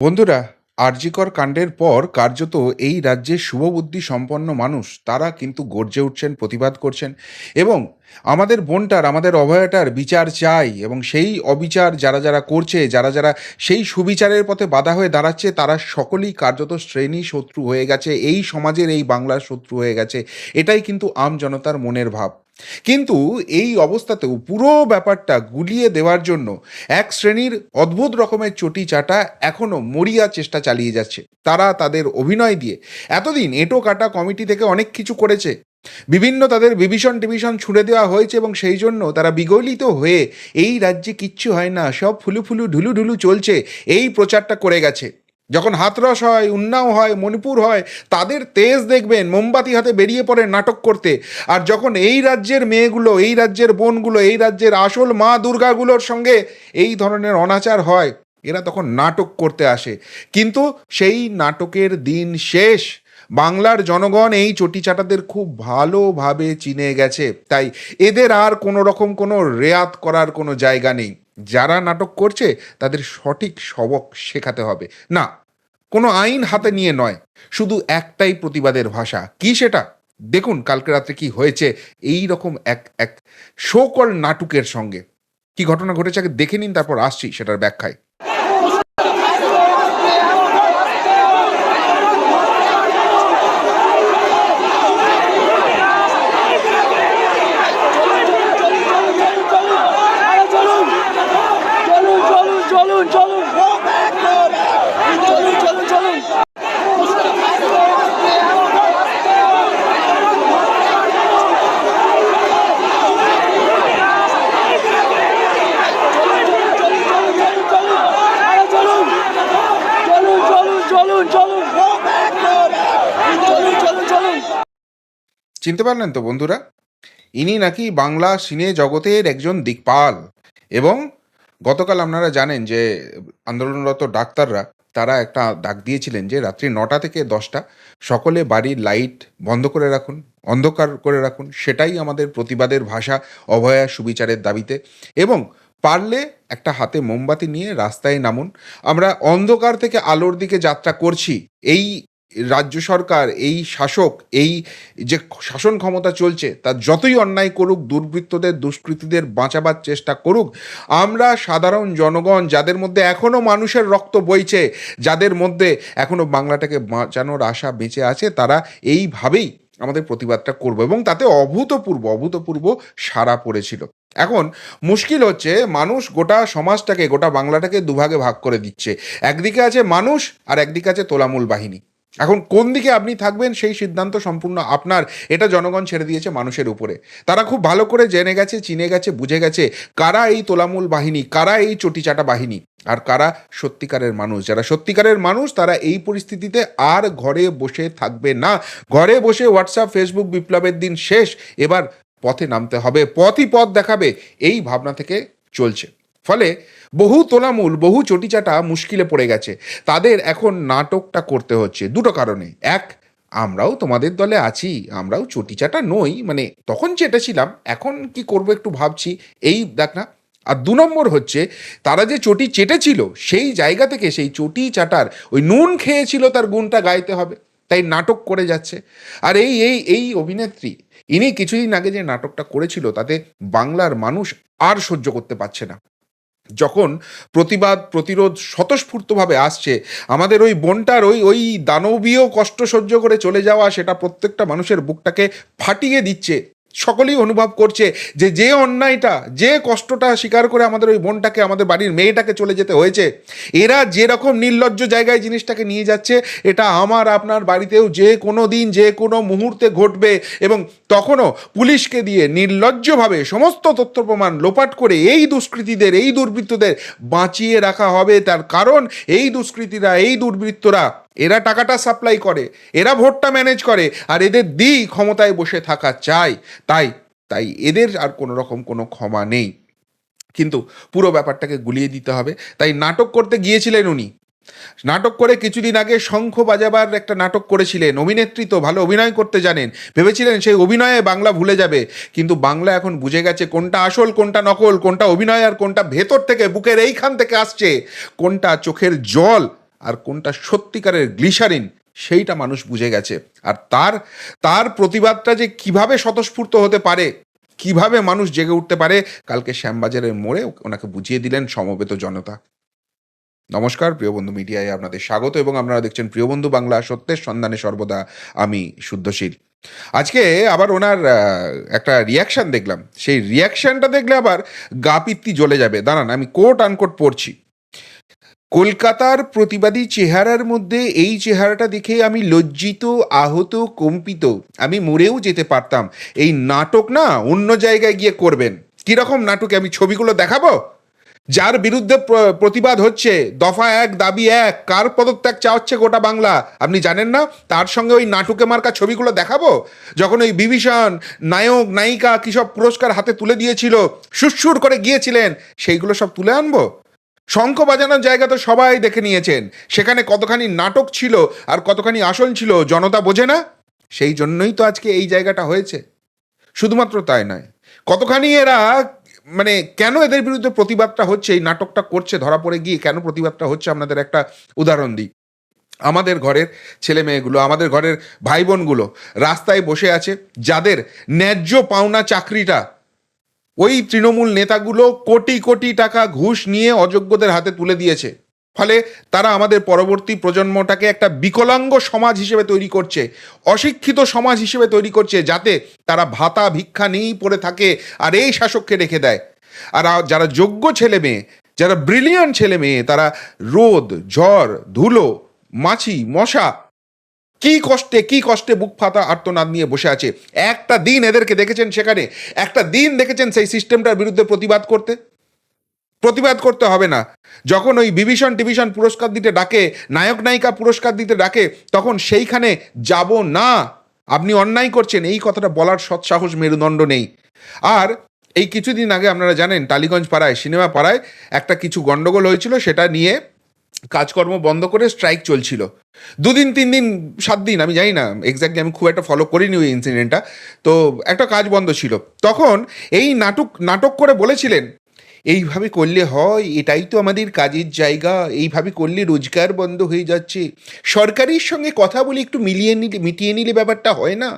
বন্ধুরা, আরজিকর কাণ্ডের পর কার্যত এই রাজ্যে শুভবুদ্ধি সম্পন্ন মানুষ, তারা কিন্তু গর্জে উঠছেন, প্রতিবাদ করছেন এবং আমাদের বোনটার, আমাদের অভয়াটার বিচার চাই এবং সেই অবিচার যারা যারা করছে, যারা যারা সেই সুবিচারের পথে বাধা হয়ে দাঁড়াচ্ছে, তারা সকলেই কার্যত শ্রেণি শত্রু হয়ে গেছে, এই সমাজের এই বাংলার শত্রু হয়ে গেছে। এটাই কিন্তু আম জনতার মনের ভাব। কিন্তু এই অবস্থাতেও পুরো ব্যাপারটা গুলিয়ে দেওয়ার জন্য এক শ্রেণির অদ্ভুত রকমের চটি চাটা এখনও মরিয়া চেষ্টা চালিয়ে যাচ্ছে। তারা তাদের অভিনয় দিয়ে, এতদিন এঁটো কাটা কমিটি থেকে অনেক কিছু করেছে বিভিন্ন তাদের বিভীষণ টিভিশন ছুঁড়ে দেওয়া হয়েছে এবং সেই জন্য তারা বিগলিত হয়ে, এই রাজ্যে কিচ্ছু হয় না, সব ফুলু ফুলু ঢুলু ঢুলু চলছে, এই প্রচারটা করে গেছে। যখন হাতরস হয়, উন্নাও হয়, মণিপুর হয়, তাদের তেজ দেখবেন, মোমবাতি হাতে বেরিয়ে পড়ে নাটক করতে। আর যখন এই রাজ্যের মেয়েগুলো, এই রাজ্যের বোনগুলো, এই রাজ্যের আসল মা দুর্গাগুলোর সঙ্গে এই ধরনের অনাচার হয়, এরা তখন নাটক করতে আসে। কিন্তু সেই নাটকের দিন শেষ বাংলার জনগণ এই চটিচাটাদের খুব ভালোভাবে চিনে গেছে। তাই এদের আর কোনো রকম কোনো রেয়াত করার কোনো জায়গা নেই। যারা নাটক করছে, তাদের সঠিক সবক শেখাতে হবে। না, কোনো আইন হাতে নিয়ে নয়। শুধু একটাই প্রতিবাদের ভাষা। কি সেটা? দেখুন কালকে রাত্রে কি হয়েছে এই রকম এক এক শোকল নাটকের সঙ্গে। কি ঘটনা ঘটেছে আগে দেখে নিন, তারপর আসছি সেটার ব্যাখ্যায়। চিনতে পারলেন তো বন্ধুরা? ইনি নাকি বাংলা সিনে জগতের একজন দিকপাল এবং গতকাল আপনারা জানেন যে আন্দোলনরত ডাক্তাররা, তারা একটা ডাক দিয়েছিলেন যে রাত্রি নটা থেকে দশটা সকলে বাড়ির লাইট বন্ধ করে রাখুন, অন্ধকার করে রাখুন, সেটাই আমাদের প্রতিবাদের ভাষা, অভয়া সুবিচারের দাবিতে এবং পারলে একটা হাতে মোমবাতি নিয়ে রাস্তায় নামুন। আমরা অন্ধকার থেকে আলোর দিকে যাত্রা করছি, এই রাজ্য সরকার, এই শাসক, এই যে শাসন ক্ষমতা চলছে, তার যতই অন্যায় করুক, দুর্বৃত্তদের, দুষ্কৃতীদের বাঁচাবার চেষ্টা করুক, আমরা সাধারণ জনগণ, যাদের মধ্যে এখনও মানুষের রক্ত বইছে, যাদের মধ্যে এখনও বাংলাটাকে বাঁচানোর আশা বেঁচে আছে, তারা এইভাবেই আমাদের প্রতিবাদটা করব এবং তাতে অভূতপূর্ব অভূতপূর্ব সাড়া পড়েছিল। এখন মুশকিল হচ্ছে, মানুষ গোটা সমাজটাকে, গোটা বাংলাটাকে দুভাগে ভাগ করে দিচ্ছে। একদিকে আছে মানুষ, আর একদিকে আছে তোলামূল বাহিনী। এখন কোন দিকে আপনি থাকবেন সেই সিদ্ধান্ত সম্পূর্ণ আপনার। এটা জনগণ ছেড়ে দিয়েছে মানুষের উপরে। তারা খুব ভালো করে জেনে গেছে, চিনে গেছে, বুঝে গেছে কারা এই তোলামূল বাহিনী, কারা এই চটিচাটা বাহিনী আর কারা সত্যিকারের মানুষ। যারা সত্যিকারের মানুষ তারা এই পরিস্থিতিতে আর ঘরে বসে থাকবে না। ঘরে বসে হোয়াটসঅ্যাপ ফেসবুক বিপ্লবের দিন শেষ। এবার পথে নামতে হবে। পথই পথ দেখাবে। এই ভাবনা থেকে চলছে। ফলে বহু তোলামূল, বহু চটিচাটা মুশকিলে পড়ে গেছে। তাদের এখন নাটকটা করতে হচ্ছে দুটো কারণে। এক, আমরাও তোমাদের দলে আছি, আমরাও চটিচাটা নই মানে তখন চেটেছিলাম, এখন কি করব একটু ভাবছি, এই দেখ না। আর দু নম্বর হচ্ছে, তারা যে চটি চেটেছিল, সেই জায়গা থেকে সেই চটি চাটার ওই নুন খেয়েছিল তার গুণটা গাইতে হবে, তাই নাটক করে যাচ্ছে। আর এই এই এই অভিনেত্রী, ইনি কিছুদিন আগে যে নাটকটা করেছিল, তাতে বাংলার মানুষ আর সহ্য করতে পারছে না। যখন প্রতিবাদ, প্রতিরোধ স্বতঃস্ফূর্তভাবে আসছে, আমাদের ওই বনটার ওই ওই দানবীয় কষ্ট সহ্য করে চলে যাওয়া, সেটা প্রত্যেকটা মানুষের বুকটাকে ফাটিয়ে দিচ্ছে। সকলেই অনুভব করছে যে যে অন্যায়টা, যে কষ্টটা স্বীকার করে আমাদের ওই বোনটাকে, আমাদের বাড়ির মেয়েটাকে চলে যেতে হয়েছে, এরা যেরকম নির্লজ্জ জায়গায় জিনিসটাকে নিয়ে যাচ্ছে, এটা আমার, আপনার বাড়িতেও যে কোনো দিন, যে কোনো মুহূর্তে ঘটবে এবং তখনও পুলিশকে দিয়ে নির্লজ্জভাবে সমস্ত তথ্য প্রমাণ লোপাট করে এই দুষ্কৃতীদের, এই দুর্বৃত্তদের বাঁচিয়ে রাখা হবে। তার কারণ এই দুষ্কৃতীরা, এই দুর্বৃত্তরা এরা টাকাটা সাপ্লাই করে, এরা ভোটটা ম্যানেজ করে, আর এদের দিই ক্ষমতায় বসে থাকা চাই। তাই তাই এদের আর কোনো রকম কোনো ক্ষমা নেই। কিন্তু পুরো ব্যাপারটাকে গুলিয়ে দিতে হবে। তাই নাটক করতে গিয়েছিলেন উনি। নাটক করে কিছুদিন আগে শঙ্খ বাজাবার একটা নাটক করেছিলেন। অভিনেত্রী তো, ভালো অভিনয় করতে জানেন। ভেবেছিলেন সেই অভিনয়ে বাংলা ভুলে যাবে। কিন্তু বাংলা এখন বুঝে গেছে কোনটা আসল, কোনটা নকল, কোনটা অভিনয় আর কোনটা ভেতর থেকে, বুকের এইখান থেকে আসছে। কোনটা চোখের জল আর কোনটা সত্যিকারের গ্লিসারিন, সেইটা মানুষ বুঝে গেছে। আর তার তার প্রতিবাদটা যে কীভাবে স্বতঃস্ফূর্ত হতে পারে, কীভাবে মানুষ জেগে উঠতে পারে, কালকে শ্যামবাজারের মোড়ে ওনাকে বুঝিয়ে দিলেন সমবেত জনতা। নমস্কার, প্রিয় বন্ধু মিডিয়ায় আপনাদের স্বাগত এবং আপনারা দেখছেন প্রিয় বন্ধু বাংলা সত্যের সন্ধানে সর্বদা আমি শুদ্ধশীল। আজকে আবার ওনার একটা রিয়াকশন দেখলাম। সেই রিয়াকশনটা দেখলে আবার গা পিত্তি জ্বলে যাবে। দাঁড়ান, আমি কোট আনকোট পড়ছি। কলকাতার প্রতিবাদী চেহারার মধ্যে এই চেহারাটা দেখে আমি লজ্জিত, আহত, কম্পিত। আমি মরেও যেতে পারতাম। এই নাটক না অন্য জায়গায় গিয়ে করবেন। কীরকম নাটকে আমি ছবিগুলো দেখাবো? যার বিরুদ্ধে প্রতিবাদ হচ্ছে, দফা এক, দাবি এক, কার পদত্যাগ চাওয়াচ্ছে গোটা বাংলা, আপনি জানেন না? তার সঙ্গে ওই নাটুকে মার্কা ছবিগুলো দেখাবো? যখন ওই বিভীষণ, নায়ক, নায়িকা কী সব পুরস্কার হাতে তুলে দিয়েছিল, সুরসুর করে গিয়েছিলেন, সেইগুলো সব তুলে আনব? শঙ্খ বাজানোর জায়গা তো সবাই দেখে নিয়েছেন। সেখানে কতখানি নাটক ছিল আর কতখানি আসল ছিল জনতা বোঝে না? সেই জন্যই তো আজকে এই জায়গাটা হয়েছে। শুধুমাত্র তাই নয়, কতখানি এরা মানে কেন এদের বিরুদ্ধে প্রতিবাদটা হচ্ছে, এই নাটকটা করছে, ধরা পড়ে গিয়ে কেন প্রতিবাদটা হচ্ছে আপনাদের একটা উদাহরণ দিই। আমাদের ঘরের ছেলে মেয়েগুলো আমাদের ঘরের ভাই বোনগুলো রাস্তায় বসে আছে, যাদের ন্যায্য পাওনা চাকরিটা ওই তৃণমূল নেতাগুলো কোটি কোটি টাকা ঘুষ নিয়ে অযোগ্যদের হাতে তুলে দিয়েছে। ফলে তারা আমাদের পরবর্তী প্রজন্মটাকে একটা বিকলাঙ্গ সমাজ হিসেবে তৈরি করছে, অশিক্ষিত সমাজ হিসেবে তৈরি করছে, যাতে তারা ভাতা ভিক্ষা নিয়েই পড়ে থাকে আর এই শাসককে রেখে দেয়। আর যারা যোগ্য ছেলে মেয়ে, যারা ব্রিলিয়ান ছেলে মেয়ে, তারা রোদ, ঝড়, ধুলো, মাছি, মশা কি কষ্টে কি কষ্টে বুক ফাতা আর্তনাদ নিয়ে বসে আছে? একটা দিন এদেরকে দেখেছেন সেখানে? একটা দিন দেখেছেন সেই সিস্টেমটার বিরুদ্ধে প্রতিবাদ করতে? প্রতিবাদ করতে হবে না। যখন ওই বিভীষণ টিভিশন পুরস্কার দিতে ডাকে, নায়ক নায়িকা পুরস্কার দিতে ডাকে, তখন সেইখানে যাব না। আপনি অন্যায় করছেন, এই কথাটা বলার সৎসাহস মেরুদণ্ড নেই। আর এই কিছুদিন আগে আপনারা জানেন, টালিগঞ্জ পাড়ায়, সিনেমা পাড়ায় একটা কিছু গন্ডগোল হয়েছিল, সেটা নিয়ে কাজকর্ম বন্ধ করে স্ট্রাইক চলছিল। দুদিন, তিন দিন, সাত দিন, আমি জানি না এক্স্যাক্টলি আমি খুব একটা ফলো করিনি ওই ইনসিডেন্টটা তো একটা কাজ বন্ধ ছিল। তখন এই নাটক নাটক করে বলেছিলেন, এইভাবে করলে হয়, এটাই তো আমাদের কাজের জায়গা, এইভাবে করলে রোজগার বন্ধ হয়ে যাচ্ছে। সরকারের সঙ্গে কথা বলে একটু মিলিয়ে নিলে মিটিয়ে নিলে ব্যাপারটা হয় না?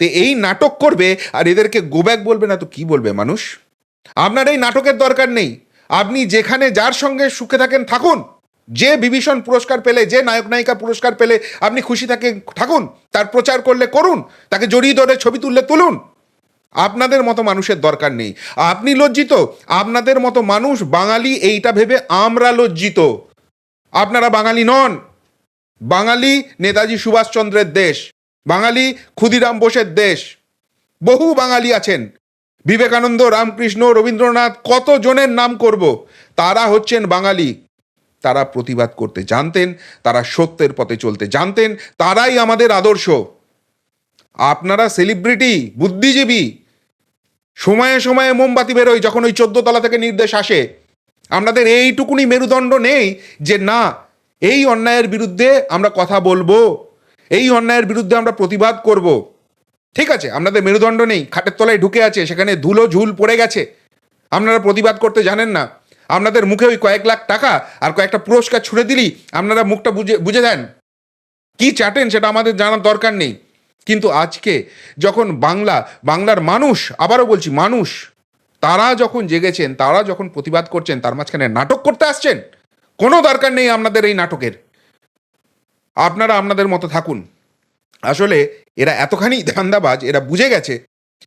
তো এই নাটক করবে, আর এদেরকে গোব্যাক বলবে, না তো কি বলবে মানুষ? আপনার এই নাটকের দরকার নেই। আপনি যেখানে, যার সঙ্গে সুখে থাকেন থাকুন। যে বিভীষণ পুরস্কার পেলে, যে নায়ক নায়িকা পুরস্কার পেলে আপনি খুশি থাকে থাকুন। তার প্রচার করলে করুন। তাকে জড়িয়ে ধরে ছবি তুললে তুলুন। আপনাদের মতো মানুষের দরকার নেই। আপনি লজ্জিত? আপনাদের মতো মানুষ বাঙালি এইটা ভেবে আমরা লজ্জিত। আপনারা বাঙালি নন। বাঙালি নেতাজি সুভাষচন্দ্রের দেশ। বাঙালি ক্ষুদিরাম বোসের দেশ। বহু বাঙালি আছেন। বিবেকানন্দ, রামকৃষ্ণ, রবীন্দ্রনাথ কত জনের নাম করব? তারা হচ্ছেন বাঙালি। তারা প্রতিবাদ করতে জানতেন, তারা সত্যের পথে চলতে জানতেন, তারাই আমাদের আদর্শ। আপনারা সেলিব্রিটি বুদ্ধিজীবী, সময়ে সময়ে মোমবাতি বেরোয় যখন ওই চোদ্দ তলা থেকে নির্দেশ আসে। আপনাদের এইটুকুনি মেরুদণ্ড নেই যে না, এই অন্যায়ের বিরুদ্ধে আমরা কথা বলব, এই অন্যায়ের বিরুদ্ধে আমরা প্রতিবাদ করব। ঠিক আছে, আপনাদের মেরুদণ্ড নেই, খাটের তলায় ঢুকে আছে, সেখানে ধুলো ঝুল পড়ে গেছে। আপনারা প্রতিবাদ করতে জানেন না। আপনাদের মুখে ওই কয়েক লাখ টাকা আর কয়েকটা পুরস্কার ছুড়ে দিলি, আপনারা মুখটা বুঝে বুঝে দেন। কি চাটেন সেটা আমাদের জানার দরকার নেই। কিন্তু আজকে যখন বাংলা, বাংলার মানুষ, আবারও বলছি মানুষ, তারা যখন জেগেছেন, তারা যখন প্রতিবাদ করছেন, তার মাঝখানে নাটক করতে আসছেন, কোনো দরকার নেই আপনাদের এই নাটকের। আপনারা আপনাদের মতো থাকুন। আসলে এরা এতখানি ধান্দাবাজ, এরা বুঝে গেছে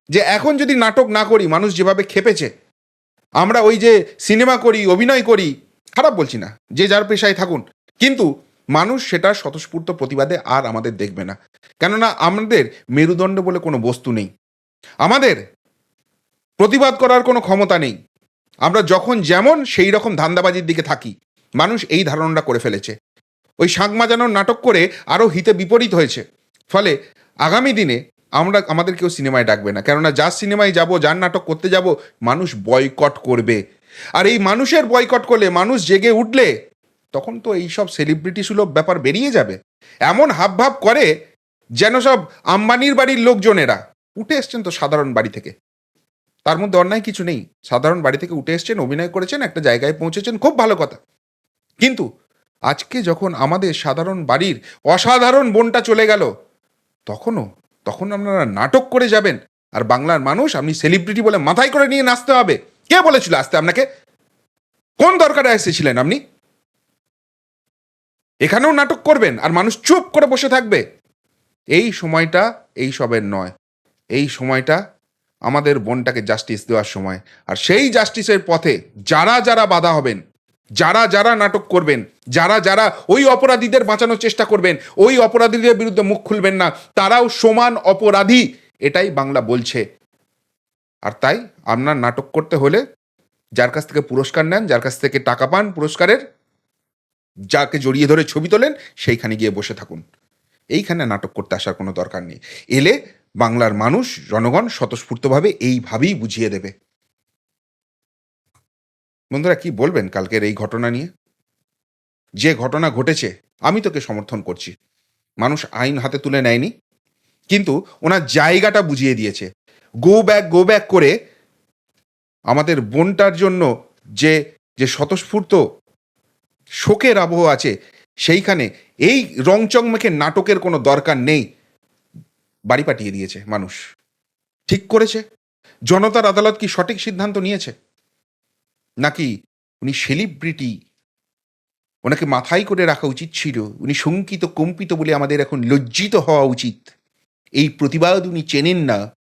যে এখন যদি নাটক না করি, মানুষ যেভাবে খেপেছে আমরা ওই যে সিনেমা করি, অভিনয় করি, খারাপ বলছি না, যে যার পেশায় থাকুন। কিন্তু মানুষ সেটা স্বতঃস্ফূর্ত প্রতিবাদে আর আমাদের দেখবে না। কেননা আমাদের মেরুদণ্ড বলে কোনো বস্তু নেই। আমাদের প্রতিবাদ করার কোনো ক্ষমতা নেই। আমরা যখন যেমন সেই রকম ধান্দাবাজির দিকে থাকি, মানুষ এই ধারণাটা করে ফেলেছে। ওই শাঁখ মাজানোর নাটক করে আরও হিতে বিপরীত হয়েছে। ফলে আগামী দিনে আমরা, আমাদের কেউ সিনেমায় ডাকবে না। কেননা যার সিনেমায় যাব, যার নাটক করতে যাব, মানুষ বয়কট করবে। আর এই মানুষের বয়কট করলে, মানুষ জেগে উঠলে, তখন তো এইসব সেলিব্রিটি সুলভ ব্যাপার বেরিয়ে যাবে। এমন হাবভাব করে যেন সব আম্বানির বাড়ির লোকজনেরা, উঠে এসছেন তো সাধারণ বাড়ি থেকে। তার মধ্যে অন্যায় কিছু নেই। সাধারণ বাড়ি থেকে উঠে এসছেন, অভিনয় করেছেন, একটা জায়গায় পৌঁছেছেন, খুব ভালো কথা। কিন্তু আজকে যখন আমাদের সাধারণ বাড়ির অসাধারণ বোনটা চলে গেল, তখনও তখন আপনারা নাটক করে যাবেন। আর বাংলার মানুষ আপনি সেলিব্রিটি বলে মাথায় করে নিয়ে নাচতে হবে। কে বলেছিল আসতে আপনাকে? কোন দরকারে এসেছিলেন আপনি? এখানেও নাটক করবেন আর মানুষ চুপ করে বসে থাকবে। এই সময়টা এই সবের নয়। এই সময়টা আমাদের বোনটাকে জাস্টিস দেওয়ার সময়। আর সেই জাস্টিসের পথে যারা যারা বাধা হবেন যারা যারা নাটক করবেন, যারা যারা ওই অপরাধীদের বাঁচানোর চেষ্টা করবেন, ওই অপরাধীদের বিরুদ্ধে মুখ খুলবেন না, তারাও সমান অপরাধী। এটাই বাংলা বলছে। আর তাই আপনার নাটক করতে হলে যার কাছ থেকে পুরস্কার নেন, যার কাছ থেকে টাকা পান পুরস্কারের, যাকে জড়িয়ে ধরে ছবি তোলেন, সেইখানে গিয়ে বসে থাকুন। এইখানে নাটক করতে আসার কোনো দরকার নেই। এলে বাংলার মানুষ, জনগণ স্বতঃস্ফূর্তভাবে এইভাবেই বুঝিয়ে দেবে। বন্ধুরা কি বলবেন কালকের এই ঘটনা নিয়ে? যে ঘটনা ঘটেছে, আমি তোকে সমর্থন করছি। মানুষ আইন হাতে তুলে নেয়নি, কিন্তু ওনার জায়গাটা বুঝিয়ে দিয়েছে। গো ব্যাক গো ব্যাক করে আমাদের বোনটার জন্য যে যে স্বতঃস্ফূর্ত শোকের আবহ আছে, সেইখানে এই রংচং মেখে নাটকের কোনো দরকার নেই, বাড়ি পাঠিয়ে দিয়েছে মানুষ। ঠিক করেছে? জনতার আদালত কি সঠিক সিদ্ধান্ত নিয়েছে? নাকি উনি সেলিব্রিটি? ওনাকে মাথায় করে রাখা উচিত ছিল, উনি শঙ্কিত, কম্পিত বলে আমাদের এখন লজ্জিত হওয়া উচিত। এই প্রতিবাদ উনি চেনেন না।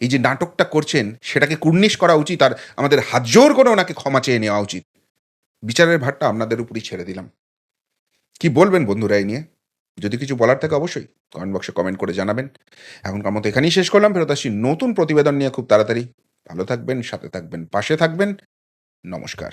এই যে নাটকটা করছেন, সেটাকে কুর্নিশ করা উচিত আর আমাদের হাত জোর করে ওনাকে ক্ষমা চেয়ে নেওয়া উচিত। বিচারের ভারটা আপনাদের উপরই ছেড়ে দিলাম। কি বলবেন বন্ধুরা এই নিয়ে? যদি কিছু বলার থাকে অবশ্যই কমেন্ট বক্সে কমেন্ট করে জানাবেন। এখনকার মতো এখানেই শেষ করলাম। ফেরত আসছি নতুন প্রতিবেদন নিয়ে খুব তাড়াতাড়ি। ভালো থাকবেন, সাথে থাকবেন, পাশে থাকবেন। নমস্কার।